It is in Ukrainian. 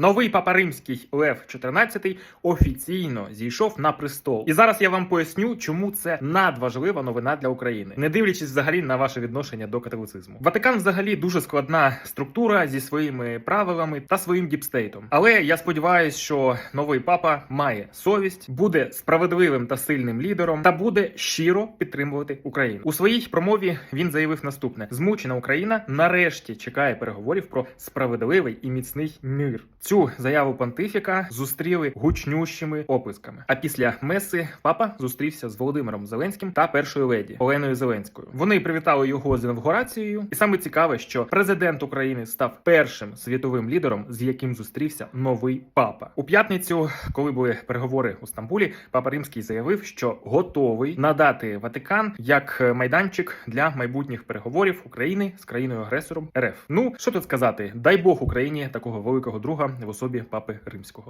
Новий папа римський Лев XIV офіційно зійшов на престол. І зараз я вам поясню, чому це надважлива новина для України, не дивлячись взагалі на ваше відношення до католицизму. Ватикан взагалі дуже складна структура зі своїми правилами та своїм діпстейтом. Але я сподіваюся, що новий папа має совість, буде справедливим та сильним лідером та буде щиро підтримувати Україну. У своїй промові він заявив наступне: змучена Україна нарешті чекає переговорів про справедливий і міцний мир. Цю заяву понтифіка зустріли гучнющими оплесками. А після меси папа зустрівся з Володимиром Зеленським та першою леді Оленою Зеленською. Вони привітали його з інавгурацією, і саме цікаве, що президент України став першим світовим лідером, з яким зустрівся новий папа. У п'ятницю, коли були переговори у Стамбулі, папа Римський заявив, що готовий надати Ватикан як майданчик для майбутніх переговорів України з країною агресором РФ. Ну що тут сказати, дай Бог Україні такого великого друга в особі папи римського.